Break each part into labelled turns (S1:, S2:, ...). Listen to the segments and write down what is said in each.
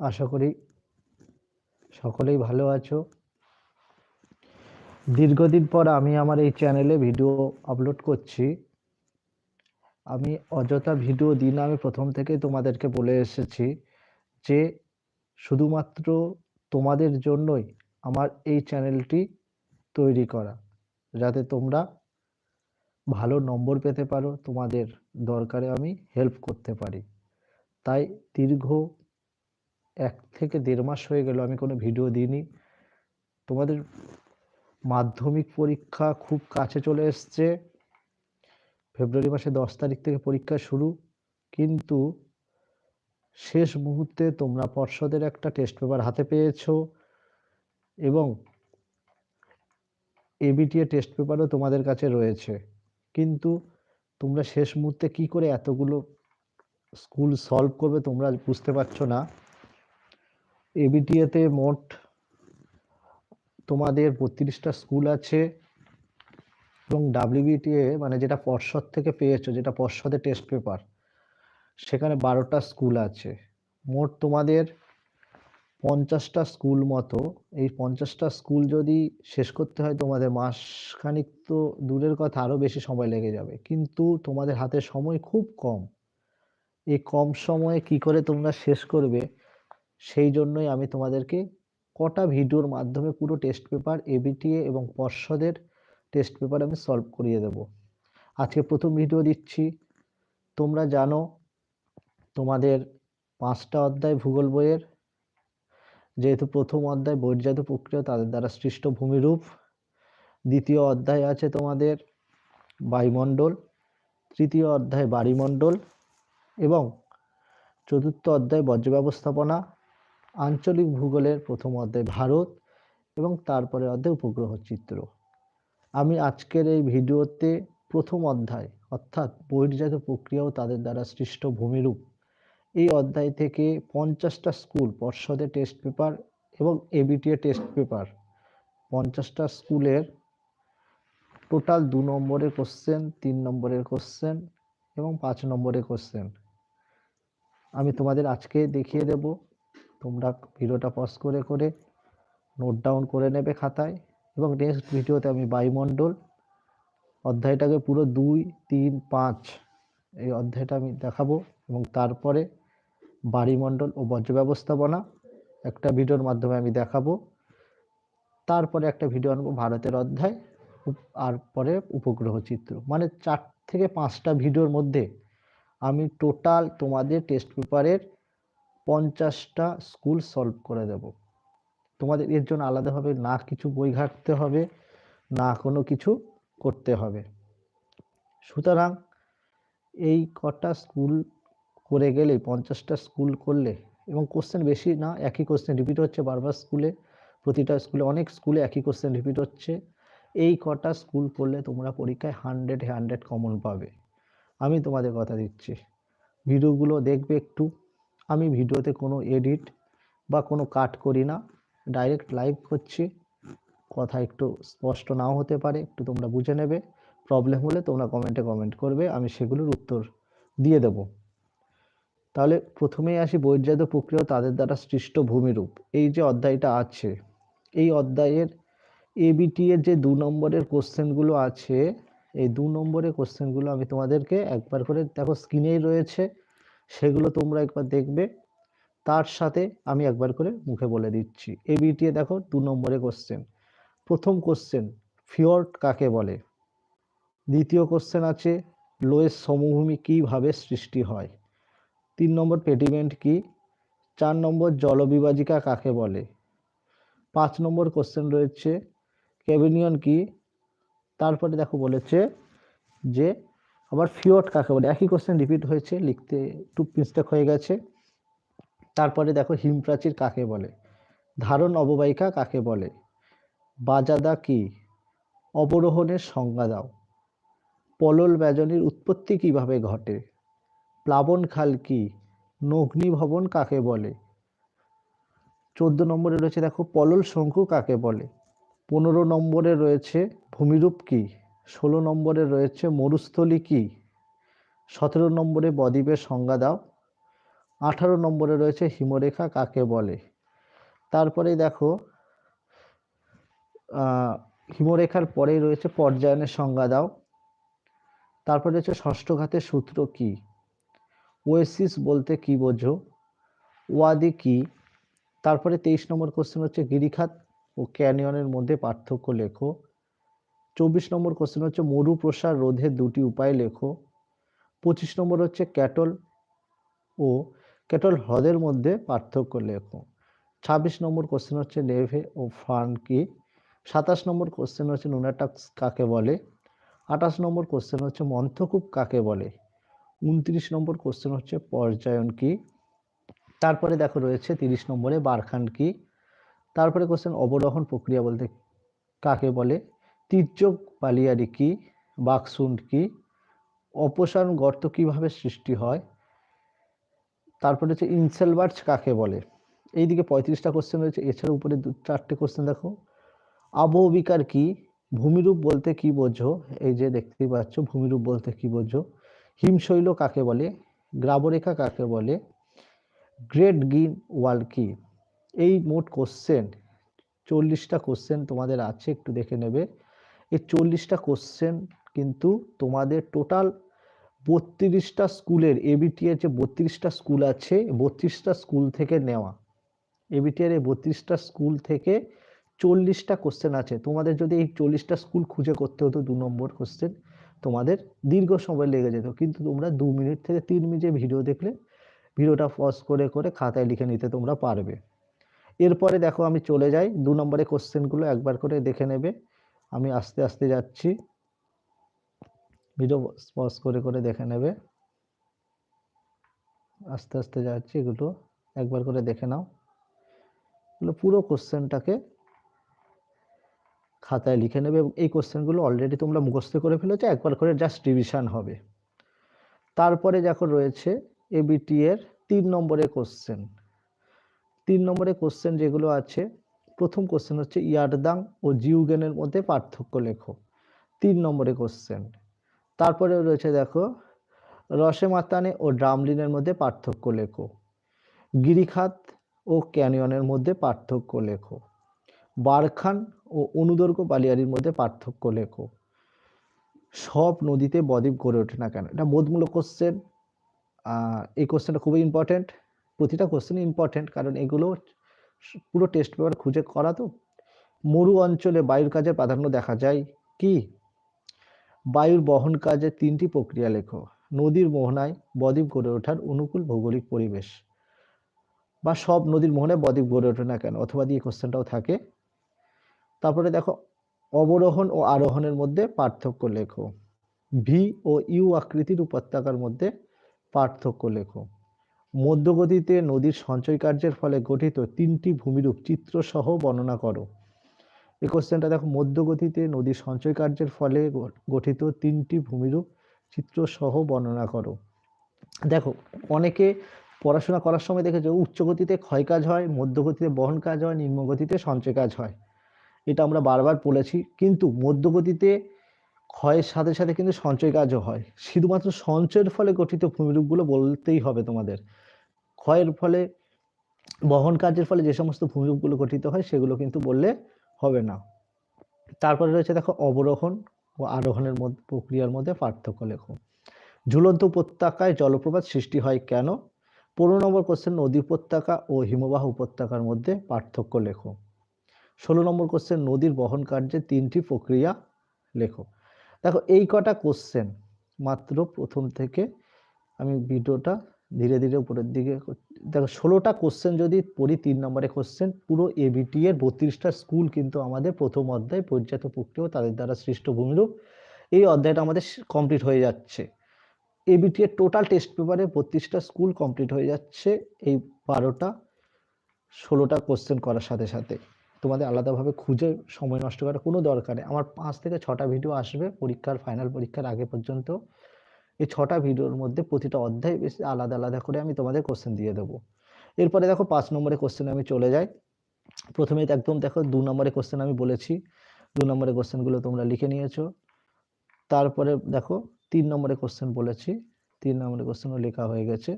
S1: আশা করি সকলেই ভালো আছো। দীর্ঘদিন পর আমি আমার এই চ্যানেলে ভিডিও আপলোড করছি। আমি অযথা ভিডিও দিই না আমি প্রথম থেকেই তোমাদেরকে বলে এসেছি যে শুধুমাত্র তোমাদের জন্যই আমার এই চ্যানেলটি তৈরি করা। যাতে তোমরা ভালো নম্বর পেতে পারো, তোমাদের দরকারে আমি হেল্প করতে পারি। তাই দীর্ঘ এক থেকে দেড় মাস হয়ে গেল আমি কোনো ভিডিও দিইনি। তোমাদের মাধ্যমিক পরীক্ষা খুব কাছে চলে এসছে। ফেব্রুয়ারি মাসে দশ তারিখ থেকে পরীক্ষা শুরু। কিন্তু শেষ মুহূর্তে তোমরা পর্ষদের একটা টেস্ট পেপার হাতে পেয়েছ এবং এবিটিএ টেস্ট পেপারও তোমাদের কাছে রয়েছে। কিন্তু তোমরা শেষ মুহূর্তে কি করে এতগুলো স্কুল সলভ করবে তোমরা বুঝতে পারছ না। এবিটিএতে মোট তোমাদের বত্রিশটা স্কুল আছে এবং ডাব্লিউবিটিএ মানে যেটা পর্ষদ থেকে পেয়েছ, যেটা পর্ষদের টেস্ট পেপার সেখানে বারোটা স্কুল আছে। মোট তোমাদের পঞ্চাশটা স্কুল মতো, এই পঞ্চাশটা স্কুল যদি শেষ করতে হয় তোমাদের মাসখানিক তো দূরের কথা আরও বেশি সময় লেগে যাবে। কিন্তু তোমাদের হাতে সময় খুব কম। এই কম সময়ে কি করে তোমরা শেষ করবে সেই জন্যই আমি তোমাদেরকে কটা ভিডিওর মাধ্যমে পুরো টেস্ট পেপার এবিটিএ এবং পর্ষদের টেস্ট পেপার আমি সলভ করিয়ে দেব। আজকে প্রথম ভিডিও দিচ্ছি। তোমরা জানো, তোমাদের পাঁচটা অধ্যায় ভূগোল বইয়ের। যেহেতু প্রথম অধ্যায় বহির্জাত প্রক্রিয়া, তাদের দ্বারা সৃষ্ট ভূমিরূপ। দ্বিতীয় অধ্যায় আছে তোমাদের বায়ুমণ্ডল। তৃতীয় অধ্যায় বাড়িমণ্ডল এবং চতুর্থ অধ্যায় বর্জ্য ব্যবস্থাপনা। আঞ্চলিক ভূগোলের প্রথম অধ্যায় ভারত এবং তারপরে অধ্যায় উপগ্রহ চিত্র। আমি আজকের এই ভিডিওতে প্রথম অধ্যায়, অর্থাৎ বহির্জাত প্রক্রিয়া ও তাদের দ্বারা সৃষ্ট ভূমিরূপ, এই অধ্যায় থেকে পঞ্চাশটা স্কুল পর্ষদের টেস্ট পেপার এবং এবিটিএ টেস্ট পেপার, পঞ্চাশটা স্কুলের টোটাল দু নম্বরের কোশ্চেন, তিন নম্বরের কোশ্চেন এবং পাঁচ নম্বরের কোশ্চেন। আমি তোমাদের আজকে দেখিয়ে দেব তোমরা ভিডিওটা পজ করে করে নোট ডাউন করে নেবে খাতায় এবং নেক্সট ভিডিওতে আমি বায়ুমণ্ডল অধ্যায়টাকে পুরো দুই, তিন, পাঁচ এই অধ্যায়টা আমি দেখাবো এবং তারপরে বাড়িমণ্ডল ও বর্জ্য ব্যবস্থাপনা একটা ভিডিওর মাধ্যমে আমি দেখাবো। তারপরে একটা ভিডিও আনব ভারতের অধ্যায় আর পরে উপগ্রহ চিত্র। মানে চার থেকে পাঁচটা ভিডিওর মধ্যে আমি টোটাল তোমাদের টেস্ট পেপারের পঞ্চাশটা স্কুল সলভ করে দেব। তোমাদের এর জন্য আলাদাভাবে না কিছু বই ঘাটতে হবে, না কোনো কিছু করতে হবে। সুতরাং এই কটা স্কুল করে গেলে, পঞ্চাশটা স্কুল করলে, এবং কোশ্চেন বেশি না, একই কোশ্চেন রিপিট হচ্ছে বারবার স্কুলে, প্রতিটা স্কুলে, অনেক স্কুলে একই কোশ্চেন রিপিট হচ্ছে। এই কটা স্কুল করলে তোমরা পরীক্ষায় হান্ড্রেড হান্ড্রেড কমন পাবে। আমি তোমাদের কথা দিচ্ছি। ভিডিওগুলো দেখবে একটু। আমি ভিডিওতে কোনো এডিট বা কোনো কাট করি না ডাইরেক্ট লাইভ করছি। কথা একটু স্পষ্ট নাও হতে পারে, একটু তোমরা বুঝে নেবে। প্রবলেম হলে তোমরা কমেন্টে কমেন্ট করবে, আমি সেগুলোর উত্তর দিয়ে দেব। তাহলে প্রথমেই আসি বৈজাত প্রক্রিয়া তাদের দ্বারা সৃষ্ট ভূমিরূপ। এই যে অধ্যায়টা আছে, এই অধ্যায়ের এবিটি এর যে দু নম্বরের কোশ্চেনগুলো আছে, এই দু নম্বরের কোশ্চেনগুলো আমি তোমাদেরকে একবার করে, দেখো স্ক্রিনেই রয়েছে। সেগুলো তোমরা একবার দেখবে। তার সাথে আমি একবার করে মুখে বলে দিচ্ছি। এবিটিএ দেখো দু নম্বরে কোশ্চেন প্রথম কোশ্চেন ফিওর্ড কাকে বলে? দ্বিতীয় কোশ্চেন আছে লোয়ের সমভূমি কীভাবে সৃষ্টি হয়? তিন নম্বর পেডিমেন্ট কি? চার নম্বর জলবিভাজিকা কাকে বলে? পাঁচ নম্বর কোশ্চেন রয়েছে ক্যাবিনিয়ন কি? তারপরে দেখো বলেছে যে আবার ফিওট কাকে বলে? একই কোশ্চেন রিপিট হয়েছে, লিখতে একটু মিস্টেক হয়ে গেছে। তারপরে দেখো হিমপ্রাচীর কাকে বলে? ধারণ অববাহিকা কাকে বলে? বাজাদা কি? অবরোহণের সংজ্ঞা দাও। পলল ব্যজনীর উৎপত্তি কীভাবে ঘটে? প্লাবন খাল কি? নগ্নি ভবন কাকে বলে? চোদ্দ নম্বরে রয়েছে দেখো, পলল শঙ্কু কাকে বলে? পনেরো নম্বরে রয়েছে, ভূমিরূপ কি? ষোলো নম্বরে রয়েছে মরুস্থলী কি? সতেরো নম্বরে বদ্বীপের সংজ্ঞা দাও। আঠারো নম্বরে রয়েছে হিমরেখা কাকে বলে? তারপরে দেখো হিমরেখার পরেই রয়েছে পর্যায়নের সংজ্ঞা দাও। তারপরে রয়েছে ষষ্ঠ ঘাতের সূত্র কি? ওয়েসিস বলতে কি বোঝো? ওয়াদি কি? তারপরে তেইশ নম্বর কোশ্চেন হচ্ছে গিরিখাত ও ক্যানিয়নের মধ্যে পার্থক্য লেখো। চব্বিশ নম্বর কোশ্চেন হচ্ছে মরু প্রসার রোধের দুটি উপায় লেখো। পঁচিশ নম্বর হচ্ছে ক্যাটল ও ক্যাটল হ্রদের মধ্যে পার্থক্য লেখো। ছাব্বিশ নম্বর কোশ্চেন হচ্ছে নেভে ও ফার্ন কি? সাতাশ নম্বর কোশ্চেন হচ্ছে নুনাটাক্স কাকে বলে? আঠাশ নম্বর কোশ্চেন হচ্ছে মন্থকূপ কাকে বলে? উনত্রিশ নম্বর কোশ্চেন হচ্ছে পর্যায়ন কি? তারপরে দেখো রয়েছে তিরিশ নম্বরে বারখান কি? তারপরে কোশ্চেন অবরোহণ প্রক্রিয়া বলতে কাকে বলে? তির্যক বালিয়ারি কী, বাকসুন্ড কি, অপসারণ গর্ত কীভাবে সৃষ্টি হয়, তারপরে হচ্ছে ইনসেলবার্চ কাকে বলে? এইদিকে পঁয়ত্রিশটা কোশ্চেন রয়েছে, এছাড়া উপরে দু, চারটে কোশ্চেন দেখো। আবহবিকার কি, ভূমিরূপ বলতে কি বোঝো? এই যে দেখতেই পাচ্ছ, ভূমিরূপ বলতে কি বোঝো? হিমশৈল কাকে বলে? গ্রাবরেখা কাকে বলে? গ্রেট গ্রিন ওয়াল কি? এই মোট কোশ্চেন চল্লিশটা কোশ্চেন তোমাদের আছে, একটু দেখে নেবে। এই চল্লিশটা কোশ্চেন কিন্তু তোমাদের টোটাল বত্রিশটা স্কুলের এবিটি এর যে বত্রিশটা স্কুল আছে বত্রিশটা স্কুল থেকে নেওয়া। এবিটি এর এই বত্রিশটা স্কুল থেকে চল্লিশটা কোশ্চেন আছে। তোমাদের যদি এই চল্লিশটা স্কুল খুঁজে করতে হতো দু নম্বর কোশ্চেন তোমাদের দীর্ঘ সময় লেগে যেত। কিন্তু তোমরা দু মিনিট থেকে তিন মিনিটে ভিডিও দেখলে ভিডিওটা পজ করে করে খাতায় লিখে নিতে তোমরা পারবে। এরপরে দেখো আমি চলে যাই। দু নম্বরে কোশ্চেনগুলো একবার করে দেখে নেবে। আমি আস্তে আস্তে যাচ্ছি। ভিডিও পজ করে করে দেখে নেবে। আস্তে আস্তে যাচ্ছি এগুলো, একবার করে দেখে নাও। এগুলো পুরো কোশ্চেনটাকে খাতায় লিখে নেবে এই কোশ্চেনগুলো অলরেডি তোমরা মুখস্থ করে ফেলেছো, একবার করে জাস্ট রিভিশন হবে। তারপরে যখন রয়েছে এবিটি এর তিন নম্বরের কোশ্চেন তিন নম্বরের কোশ্চেন যেগুলো আছে প্রথম কোশ্চেন হচ্ছে ইয়ারদাং ও জিউগেনের মধ্যে পার্থক্য লেখো। তিন নম্বরে কোশ্চেন তারপরে রয়েছে দেখো রসে মাতানে ও ড্রামলিনের মধ্যে পার্থক্য লেখো। গিরিখাত ও ক্যানিয়নের মধ্যে পার্থক্য লেখো। বারখান ও অনুদৈর্ঘ্য বালিয়ারির মধ্যে পার্থক্য লেখো। সব নদীতে বদ্বীপ গড়ে ওঠে না কেন? এটা বোধমূলক কোশ্চেন এই কোশ্চেনটা খুবই ইম্পর্টেন্ট প্রতিটা কোশ্চেন ইম্পর্টেন্ট কারণ এগুলো পুরো টেস্ট পেপার খুঁজে করা তো? মরু অঞ্চলে বায়ুর কাজের প্রাধান্য দেখা যায় কি? বায়ুর বহন কাজে তিনটি প্রক্রিয়া লেখো। নদীর মোহনায় বদ্বীপ গড়ে ওঠার অনুকূল ভৌগোলিক পরিবেশ। বা সব নদীর মোহনায় বদ্বীপ গড়ে ওঠে না কেন? অথবা দিয়ে কোশ্চেনটাও থাকে। তারপরে দেখো, অবরোহণ ও আরোহণের মধ্যে পার্থক্য লেখো। ভি ও ইউ আকৃতির উপত্যকার মধ্যে পার্থক্য লেখো। মধ্যগতিতে নদীর সঞ্চয় কার্যের ফলে গঠিত তিনটি ভূমিরূপ চিত্র সহ বর্ণনা করো। এই কোশ্চেনটা দেখো, মধ্যগতিতে নদীর সঞ্চয় কার্যের ফলে গঠিত তিনটি ভূমিরূপ চিত্র সহ বর্ণনা করো। দেখো, অনেকে পড়াশোনা করার সময় দেখেছ উচ্চ গতিতে ক্ষয় কাজ হয়, মধ্যগতিতে বহন কাজ হয় নিম্ন গতিতে সঞ্চয় কাজ হয়। এটা আমরা বারবার বলেছি, কিন্তু মধ্যগতিতে ক্ষয়ের সাথে সাথে কিন্তু সঞ্চয় কাজও হয়। শুধুমাত্র সঞ্চয়ের ফলে গঠিত ভূমিরূপগুলো বলতেই হবে তোমাদের। ক্ষয়ের ফলে, বহন কার্যের ফলে যে সমস্ত ভূমিরূপগুলো গঠিত হয়, সেগুলো কিন্তু বললে হবে না। তারপরে রয়েছে দেখো অবরোহণ ও আরোহণের মধ্যে, প্রক্রিয়ার মধ্যে পার্থক্য লেখো। ঝুলন্ত উপত্যকায় জলপ্রপাত সৃষ্টি হয় কেন? পনেরো নম্বর কোশ্চেন নদী উপত্যকা ও হিমবাহ উপত্যকার মধ্যে পার্থক্য লেখো। ষোলো নম্বর কোশ্চেন নদীর বহন কার্যের তিনটি প্রক্রিয়া লেখো। দেখো এই কটা কোশ্চেন মাত্র প্রথম থেকে আমি ভিডিওটা ধীরে ধীরে উপরের দিকে দেখো ষোলোটা কোশ্চেন যদি পড়ি, তিন নম্বরে কোশ্চেন পুরো এবিটি এর বত্রিশটা স্কুল কিন্তু আমাদের প্রথম অধ্যায় পরিজাত প্রক্রিয়া তাদের দ্বারা সৃষ্ট ভূমিরূপ। এই অধ্যায়টা আমাদের কমপ্লিট হয়ে যাচ্ছে। এবিটি এর টোটাল টেস্ট পেপারে বত্রিশটা স্কুল কমপ্লিট হয়ে যাচ্ছে এই বারোটা, ষোলোটা কোশ্চেন করার সাথে সাথে। তোমাদের আলাদাভাবে খুঁজে সময় নষ্ট করার কোনো দরকার নেই। আমার পাঁচ থেকে ছটা ভিডিও আসবে, পরীক্ষার ফাইনাল পরীক্ষার আগে পর্যন্ত। এই ছটা ভিডিওর মধ্যে প্রতিটা অধ্যায় বেশ আলাদা আলাদা করে আমি তোমাদের কোশ্চেন দিয়ে দেবো। এরপরে দেখো পাঁচ নম্বরের কোশ্চেনে আমি চলে যাই। প্রথমে একদম দেখো দু নম্বরের কোশ্চেন আমি বলেছি। দু নম্বরের কোশ্চেনগুলো তোমরা লিখে নিয়েছো। তারপরে দেখো তিন নম্বরের কোশ্চেন বলেছি। তিন নম্বরের কোশ্চেনও লেখা হয়ে গেছে।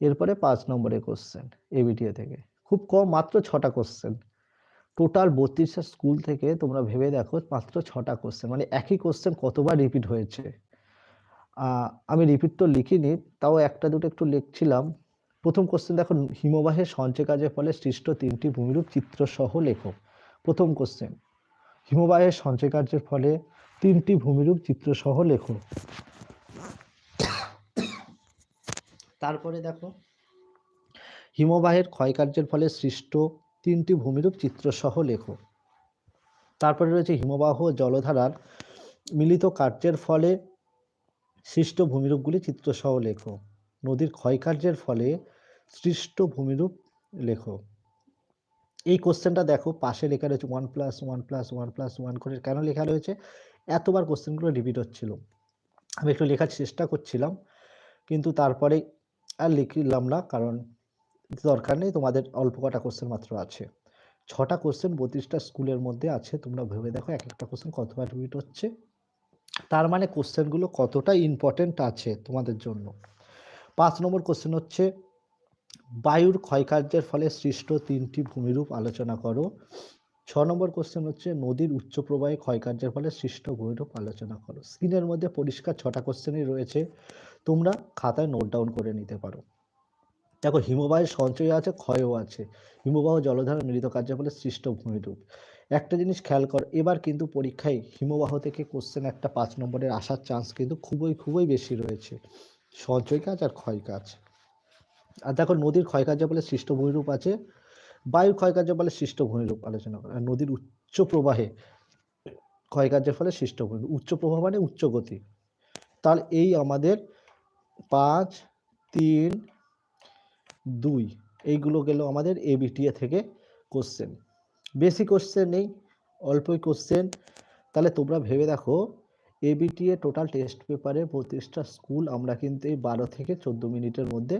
S1: এরপরে পাঁচ নম্বরে কোশ্চেন এবিটিএ থেকে। খুব কম, মাত্র ছটা কোশ্চেন টোটাল বত্রিশটা স্কুল থেকে তোমরা ভেবে দেখো মাত্র ছটা কোশ্চেন মানে একই কোশ্চেন কতবার রিপিট হয়েছে? আমি রিপিট তো লিখিনি, তাও একটা দুটো একটু লিখছিলাম। প্রথম কোশ্চেন দেখো হিমবাহের সঞ্চয় কাজের ফলে সৃষ্ট তিনটি ভূমিরূপ চিত্র সহ লেখো। প্রথম কোশ্চেন হিমবাহের সঞ্চয় কার্যের ফলে তিনটি ভূমিরূপ চিত্র সহ লেখো। তারপরে দেখো, হিমবাহের ক্ষয়কার্যের ফলে সৃষ্ট তিনটি ভূমিরূপ চিত্র সহ লেখো। তারপরে রয়েছে হিমবাহ জলধারার মিলিত কার্যের ফলে সৃষ্ট ভূমিরূপগুলি চিত্রসহ লেখো। নদীর ক্ষয়কার্যের ফলে সৃষ্ট ভূমিরূপ লেখো। এই কোশ্চেনটা দেখো, পাশে লেখা রয়েছে one plus one plus one plus one করে কেন লেখা রয়েছে? এতবার কোশ্চেনগুলো রিপিট হচ্ছিল। আমি একটু লেখার চেষ্টা করছিলাম, কিন্তু তারপরে আর লিখলাম না, কারণ দরকার নেই, তোমাদের অল্প কটা কোশ্চেন মাত্র আছে। ছটা কোশ্চেন বত্রিশটা স্কুলের মধ্যে আছে, তোমরা ভেবে দেখো, এক একটা কোশ্চেন কতবার রিপিট হচ্ছে। তার মানে কোশ্চেনগুলো কতটা ইম্পর্টেন্ট আছে তোমাদের জন্য? পাঁচ নম্বর কোশ্চেন হচ্ছে, বায়ুর ক্ষয়কার্যের ফলে সৃষ্ট তিনটি ভূমিরূপ আলোচনা করো। ছ নম্বর কোশ্চেন হচ্ছে, নদীর উচ্চ প্রবাহে ক্ষয়কার্যের ফলে সৃষ্ট ভূমিরূপ আলোচনা করো। স্ক্রিনের মধ্যে পরিষ্কার ছটা কোশ্চেনই রয়েছে, তোমরা খাতায় নোট ডাউন করে নিতে পারো। দেখো, হিমবাহের সঞ্চয় আছে, ক্ষয়ও আছে। হিমবাহ জলধারা মিলিত কার্যের ফলে সৃষ্ট ভূমিরূপ। একটা জিনিস খেয়াল কর, এবার কিন্তু পরীক্ষায় হিমবাহ থেকে কোশ্চেন একটা পাঁচ নম্বরের আসার চান্স কিন্তু খুবই খুবই বেশি রয়েছে। সঞ্চয় কাজ আর ক্ষয় কাজ। আর দেখো নদীর ক্ষয়কার্য বলে সৃষ্ট ভূমিরূপ আছে, বায়ুর ক্ষয়কার্য বলে সৃষ্ট ভূমিরূপ আলোচনা করা। নদীর উচ্চ প্রবাহে ক্ষয়কার্যের ফলে সৃষ্ট ভূমিরূপ উচ্চ প্রবাহ মানে উচ্চ গতি। তাহলে এই আমাদের পাঁচ, তিন, দুই, এইগুলো গেল আমাদের এবিটিএ থেকে কোশ্চেন বেশি কোশ্চেন নেই, অল্পই কোশ্চেন তাহলে তোমরা ভেবে দেখো এবিটিএ টোটাল টেস্ট পেপারে বত্রিশটা স্কুল আমরা কিন্তু এই বারো থেকে চোদ্দ মিনিটের মধ্যে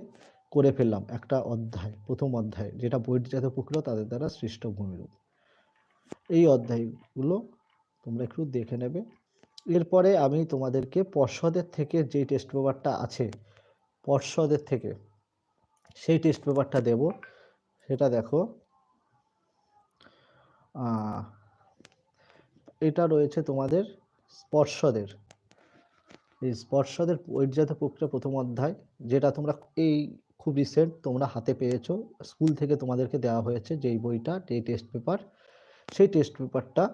S1: করে ফেললাম একটা অধ্যায়, প্রথম অধ্যায়, যেটা বহির্জাত প্রক্রিয়া তাদের দ্বারা সৃষ্ট ভূমিরূপ। এই অধ্যায়গুলো তোমরা একটু দেখে নেবে। এরপরে আমি তোমাদেরকে পর্ষদের থেকে যে টেস্ট পেপারটা আছে, পর্ষদের থেকে সেই টেস্ট পেপারটা দেব। সেটা দেখো এটা রয়েছে তোমাদের স্পর্শদের। এই স্পর্শদের বহির্জাত প্রক্রিয়া প্রথম অধ্যায়, যেটা তোমরা এই খুব রিসেন্ট তোমরা হাতে পেয়েছ। স্কুল থেকে তোমাদেরকে দেওয়া হয়েছে যেই বইটা এই টেস্ট পেপার সেই টেস্ট পেপারটা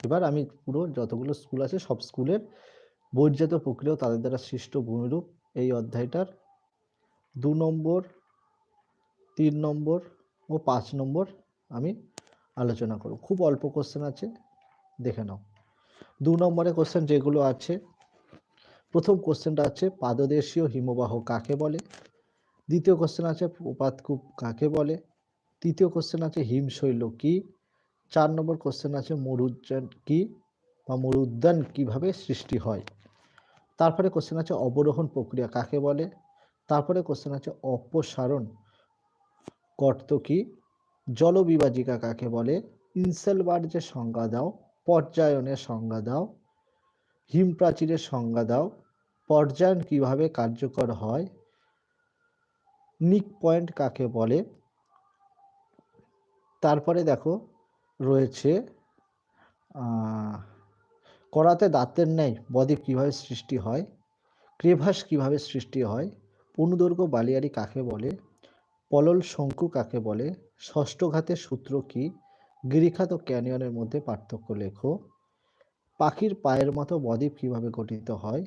S1: এবার আমি পুরো যতগুলো স্কুল আছে, সব স্কুলের বহির্জাত প্রক্রিয়া তাদের দ্বারা সৃষ্ট ভূমিরূপ এই অধ্যায়টার দু নম্বর, তিন নম্বর ও পাঁচ নম্বর আমি আলোচনা করব। খুব অল্প কোশ্চেন আছে, দেখে নাও। দু নম্বরে কোশ্চেন যেগুলো আছে, প্রথম কোশ্চেনটা আছে, পাদদেশীয় হিমবাহ কাকে বলে? দ্বিতীয় কোশ্চেন আছে প্রপাতকূপ কাকে বলে? তৃতীয় কোশ্চেন আছে, হিমশৈল কি? চার নম্বর কোশ্চেন আছে মরুদ্যান কি? বা মরুদ্যান কীভাবে সৃষ্টি হয়? তারপরে কোশ্চেন আছে, অবরোহণ প্রক্রিয়া কাকে বলে? তারপরে কোশ্চেন আছে, অপসারণ গর্ত কি? জলবিভাজিকা কাকে বলে? ইনসেলবার্জের সংজ্ঞা দাও, পর্যায়নের সংজ্ঞা দাও হিম প্রাচীরের সংজ্ঞা দাও, পর্যায়ন কীভাবে কার্যকর হয়? নিক পয়েন্ট কাকে বলে? তারপরে দেখো রয়েছে করাতে দাঁতের ন্যায় বদ্বীপ কীভাবে সৃষ্টি হয়? ক্রেভাস কীভাবে সৃষ্টি হয়? অনুদৈর্ঘ্য বালিয়ারি কাকে বলে? পলল শঙ্কু কাকে বলে? ষষ্ঠঘাতের সূত্র কি? গিরিখাত ক্যানিয়নের মধ্যে পার্থক্য লেখো। পাখির পায়ের মতো বদ্বীপ কীভাবে গঠিত হয়?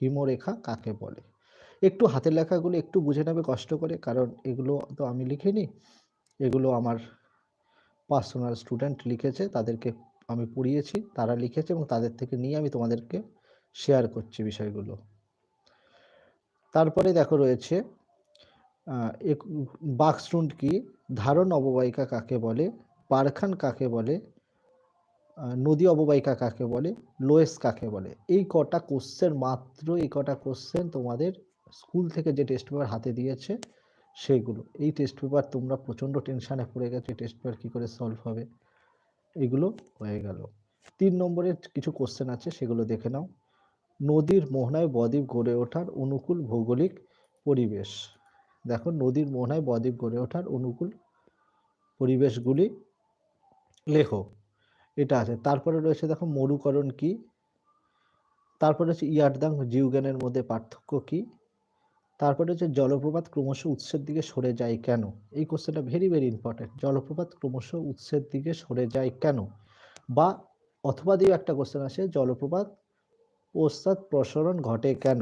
S1: হিমরেখা কাকে বলে? একটু হাতের লেখাগুলো একটু বুঝে নেবে কষ্ট করে, কারণ এগুলো তো আমি লিখিনি। এগুলো আমার পার্সোনাল স্টুডেন্ট লিখেছে, তাদেরকে আমি পড়িয়েছি, তারা লিখেছে এবং তাদের থেকে নিয়ে আমি তোমাদেরকে শেয়ার করছি বিষয়গুলো। তারপরে দেখো রয়েছে বাকস্টুন্ড কি? ধারণ অববাহিকা কাকে বলে? পারখান কাকে বলে? নদী অববাহিকা কাকে বলে? লোয়েস কাকে বলে? এই কটা কোশ্চেন মাত্র, এই কটা কোশ্চেন তোমাদের স্কুল থেকে যে টেস্ট পেপার হাতে দিয়েছে, সেগুলো। এই টেস্ট পেপার তোমরা প্রচণ্ড টেনশানে পড়ে গেছো টেস্ট পেপার কী করে সলভ হবে? এগুলো হয়ে গেল। তিন নম্বরের কিছু কোশ্চেন আছে, সেগুলো দেখে নাও। নদীর মোহনায় বদ্বীপ গড়ে ওঠার অনুকূল ভৌগোলিক পরিবেশ। দেখো নদীর মোহনায় বদ্বীপ গড়ে ওঠার অনুকূল পরিবেশগুলি লেখো। এটা আছে। তারপরে রয়েছে দেখো মরুকরণ কি? তারপরে হচ্ছে ইয়ারদাং জিউজ্ঞানের মধ্যে পার্থক্য কি? তারপরে হচ্ছে জলপ্রপাত ক্রমশ উৎসের দিকে সরে যায় কেন? এই কোশ্চেনটা ভেরি ভেরি ইম্পর্টেন্ট জলপ্রপাত ক্রমশ উৎসের দিকে সরে যায় কেন? বা অথবা দিয়ে একটা কোশ্চেন আসে, জলপ্রপাত পশ্চাৎ প্রসারণ ঘটে কেন?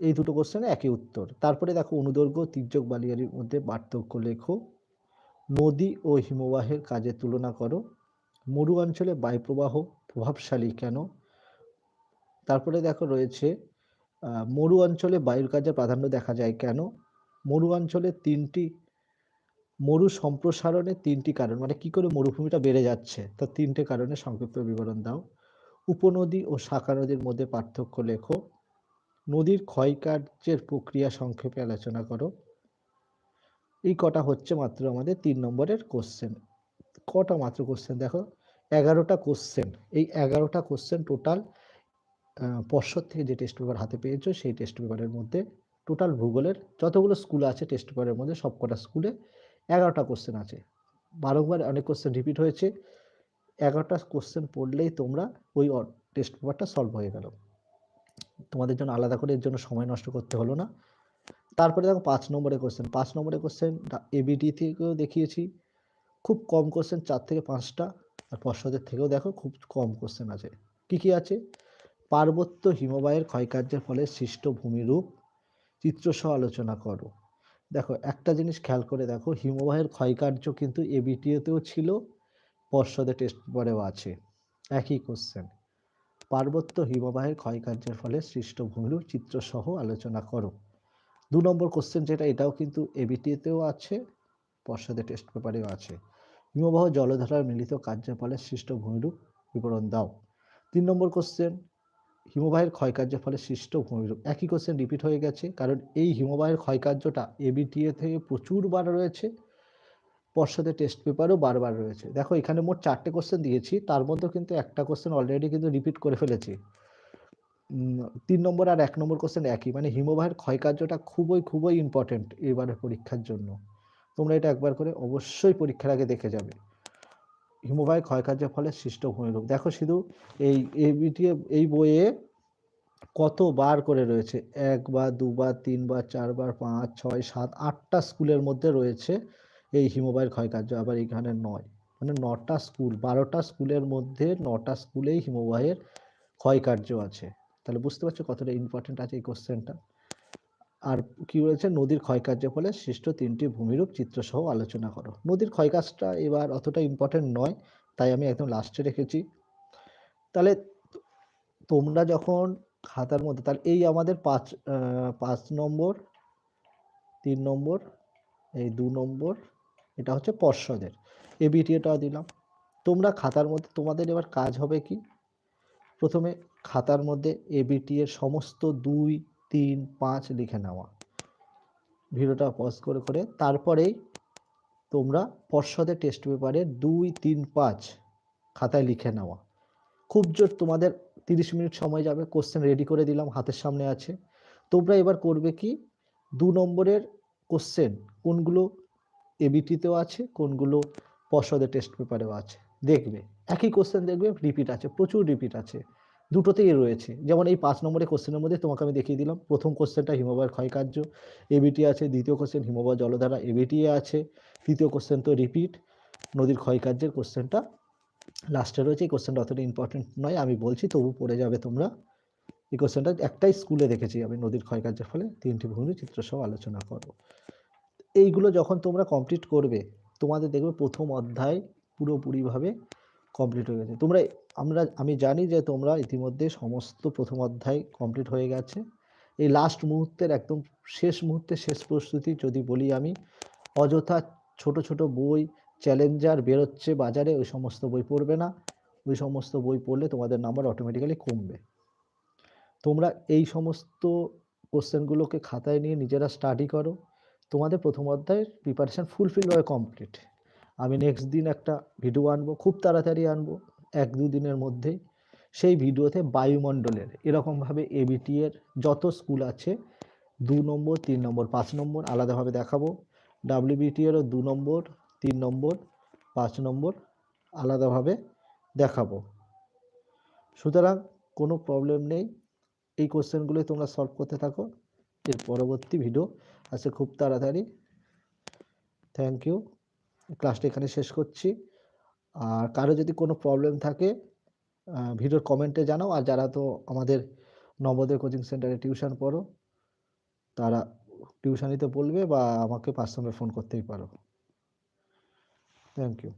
S1: এই দুটো কোশ্চেনে একই উত্তর। তারপরে দেখো অনুদৈর্ঘ্য তির্যক বালিয়ারির মধ্যে পার্থক্য লেখো। নদী ও হিমবাহের কাজে তুলনা করো। মরু অঞ্চলে বায়ুপ্রবাহ প্রভাবশালী কেন? তারপরে দেখো রয়েছে মরু অঞ্চলে বায়ুর কাজে প্রাধান্য দেখা যায় কেন? মরু অঞ্চলে তিনটি, মরু সম্প্রসারণের তিনটি কারণ মানে কি করে মরুভূমিটা বেড়ে যাচ্ছে? তার তিনটে কারণে সংক্ষিপ্ত বিবরণ দাও। উপনদী ও শাখা নদীর মধ্যে পার্থক্য লেখো। নদীর ক্ষয়কার্যের প্রক্রিয়া সংক্ষেপে আলোচনা করো। এই কটা হচ্ছে মাত্র আমাদের তিন নম্বরের কোশ্চেন কটা মাত্র কোশ্চেন দেখো? এগারোটা কোশ্চেন এই এগারোটা কোশ্চেন টোটাল পর্ষদ থেকে যে টেস্ট পেপার হাতে পেয়েছ, সেই টেস্ট পেপারের মধ্যে টোটাল ভূগোলের যতগুলো স্কুল আছে টেস্ট পেপারের মধ্যে সবকটা স্কুলে এগারোটা কোশ্চেন আছে। বারংবার অনেক কোশ্চেন রিপিট হয়েছে। এগারোটা কোশ্চেন পড়লেই তোমরা ওই টেস্ট পেপারটা সলভ হয়ে গেল। তোমাদের জন্য আলাদা করে এর জন্য সময় নষ্ট করতে হলো না। তারপরে দেখো পাঁচ নম্বরে কোশ্চেন পাঁচ নম্বরে কোশ্চেন এবিডি থেকেও দেখিয়েছি। খুব কম কোশ্চেন চার থেকে পাঁচটা। আর পর্ষদের থেকেও দেখো খুব কম কোশ্চেন আছে। কি কি আছে? পার্বত্য হিমবাহের ক্ষয়কার্যের ফলে সৃষ্ট ভূমিরূপ। চিত্রসহ আলোচনা করো। দেখো একটা জিনিস খেয়াল করে দেখো, হিমবাহের ক্ষয়কার্য কিন্তু এবিটিএতেও ছিল পর্ষদে টেস্ট পরেও আছে। একই কোশ্চেন পার্বত্য হিমবাহের ক্ষয়কার্যের ফলে সৃষ্ট ভূমিরূপ চিত্রসহ আলোচনা করো। দু নম্বর কোশ্চেন যেটা, এটাও কিন্তু এবিটিএতেও আছে পর্ষদে টেস্ট পেপারেও আছে। হিমবাহ জলধারার মিলিত কার্যের ফলে সৃষ্ট ভূমিরূপ বিবরণ দাও। তিন নম্বর কোশ্চেন হিমবাহের ক্ষয়কার্যের ফলে সৃষ্ট ভূমিরূপ একই কোশ্চেন রিপিট হয়ে গেছে, কারণ এই হিমবাহের ক্ষয়কার্যটা এবিটিএ থেকে প্রচুরবার রয়েছে। পর্ষদের টেস্ট পেপারও বারবার রয়েছে। দেখো, এখানে মোট চারটে কোশ্চেন দিয়েছি, তার মধ্যে কিন্তু একটা কোশ্চেন অলরেডি কিন্তু রিপিট করে ফেলেছি। তিন নম্বর আর এক নম্বর কোশ্চেন একই। মানে হিমবাহের ক্ষয়কার্যটা খুবই খুবই ইম্পর্টেন্ট এবারের পরীক্ষার জন্য। তোমরা এটা একবার করে অবশ্যই পরীক্ষার আগে দেখে যাবে। হিমবাহের ক্ষয়কার্যের ফলে সৃষ্ট ভূমিরূপ। দেখো শুধু এই এই বইয়ে কতবার করে রয়েছে? একবার দুবার, তিনবার, চারবার, পাঁচ, ছয়, সাত, আটটা স্কুলের মধ্যে রয়েছে। এই হিমবাহের ক্ষয়কার্য আবার এখানে নয়। মানে নটা স্কুল, বারোটা স্কুলের মধ্যে নটা স্কুলেই হিমবাহের ক্ষয়কার্য আছে। তাহলে বুঝতে পারছ কতটা ইম্পর্টেন্ট আছে এই কোশ্চেনটা আর কি বলেছে? নদীর ক্ষয়কার্যের ফলে সৃষ্ট তিনটি ভূমিরূপ চিত্রসহ আলোচনা করো। নদীর ক্ষয়কাজটা এবার অতটা ইম্পর্টেন্ট নয়, তাই আমি একদম লাস্টে রেখেছি। তাহলে তোমরা যখন খাতার মধ্যে, তাহলে এই আমাদের পাঁচ পাঁচ নম্বর, তিন নম্বর, এই দু নম্বর এটা হচ্ছে পর্ষদের। এবিটিএটাও দিলাম। তোমরা খাতার মধ্যে, তোমাদের এবার কাজ হবে কি? প্রথমে খাতার মধ্যে এবিটি এর সমস্ত দুই, তিন, পাঁচ লিখে নেওয়া। ভিডিওটা পজ করে করে তারপরেই তোমরা পর্ষদের টেস্ট পেপারে দুই, তিন, পাঁচ খাতায় লিখে নেওয়া। খুব জোর তোমাদের তিরিশ মিনিট সময় যাবে কোশ্চেন রেডি করে দিলাম, হাতের সামনে আছে। তোমরা এবার করবে কি? দু নম্বরের কোশ্চেন কোনগুলো এবিটিতেও আছে, কোনগুলো পর্ষদের টেস্ট পেপারেও আছে। দেখবে, একই কোশ্চেন দেখবে রিপিট আছে, প্রচুর রিপিট আছে। দুটোতেই রয়েছে। যেমন এই পাঁচ নম্বরের কোশ্চেনের মধ্যে তোমাকে আমি দেখিয়ে দিলাম, প্রথম কোশ্চেনটা হিমবাহের ক্ষয়কার্য এবিটি আছে, দ্বিতীয় কোশ্চেন হিমবাহ জলধারা এবিটি আছে, তৃতীয় কোশ্চেন তো রিপিট নদীর ক্ষয়কার্যের কোশ্চেনটা লাস্টে রয়েছে। এই কোশ্চেনটা অতটা ইম্পর্টেন্ট নয়, আমি বলছি তবু পড়ে যাবে তোমরা। এই কোশ্চেনটা একটাই স্কুলে দেখেছি আমি, নদীর ক্ষয়কার্যের ফলে তিনটি ভূমি চিত্র সহ আলোচনা করব। এইগুলো যখন তোমরা কমপ্লিট করবে, তোমাদের দেখবে প্রথম অধ্যায় পুরোপুরিভাবে কমপ্লিট হয়ে গেছে। তোমরা, আমরা, আমি জানি যে তোমরা ইতিমধ্যে সমস্ত প্রথম অধ্যায় কমপ্লিট হয়ে গেছে। এই লাস্ট মুহূর্তের একদম শেষ মুহূর্তে, শেষ প্রস্তুতি যদি বলি আমি, অযথা ছোট ছোট বই চ্যালেঞ্জার বেরোচ্ছে বাজারে, ওই সমস্ত বই পড়বে না। ওই সমস্ত বই পড়লে তোমাদের নাম্বার অটোমেটিক্যালি কমবে। তোমরা এই সমস্ত কোশ্চেনগুলোকে খাতায় নিয়ে নিজেরা স্টাডি করো। তোমাদের প্রথম অধ্যায়ের প্রিপারেশান ফুলফিলভাবে কমপ্লিট আমি নেক্সট দিন একটা ভিডিও আনব, খুব তাড়াতাড়ি আনব, এক দু দিনের মধ্যেই। সেই ভিডিওতে বায়ুমণ্ডলের, এরকমভাবে এবিটি এর যত স্কুল আছে, দু নম্বর, তিন নম্বর, পাঁচ নম্বর আলাদাভাবে দেখাবো। ডাব্লিউবিটি এরও দু নম্বর, তিন নম্বর, পাঁচ নম্বর আলাদাভাবে দেখাবো। সুতরাং কোনো প্রবলেম নেই। এই কোশ্চেনগুলোই তোমরা সলভ করতে থাকো। এর পরবর্তী ভিডিও আসে খুব তাড়াতাড়ি। থ্যাংক ইউ ক্লাসটা এখানে শেষ করছি। আর কারও যদি কোনো প্রবলেম থাকে ভিডিওর কমেন্টে জানাও। আর যারা তো আমাদের নবোদয় কোচিং সেন্টারে টিউশন পড়ো, তারা টিউশনিতে বলবে বা আমাকে পার্সোনাল ফোন করতেই পারো। Thank you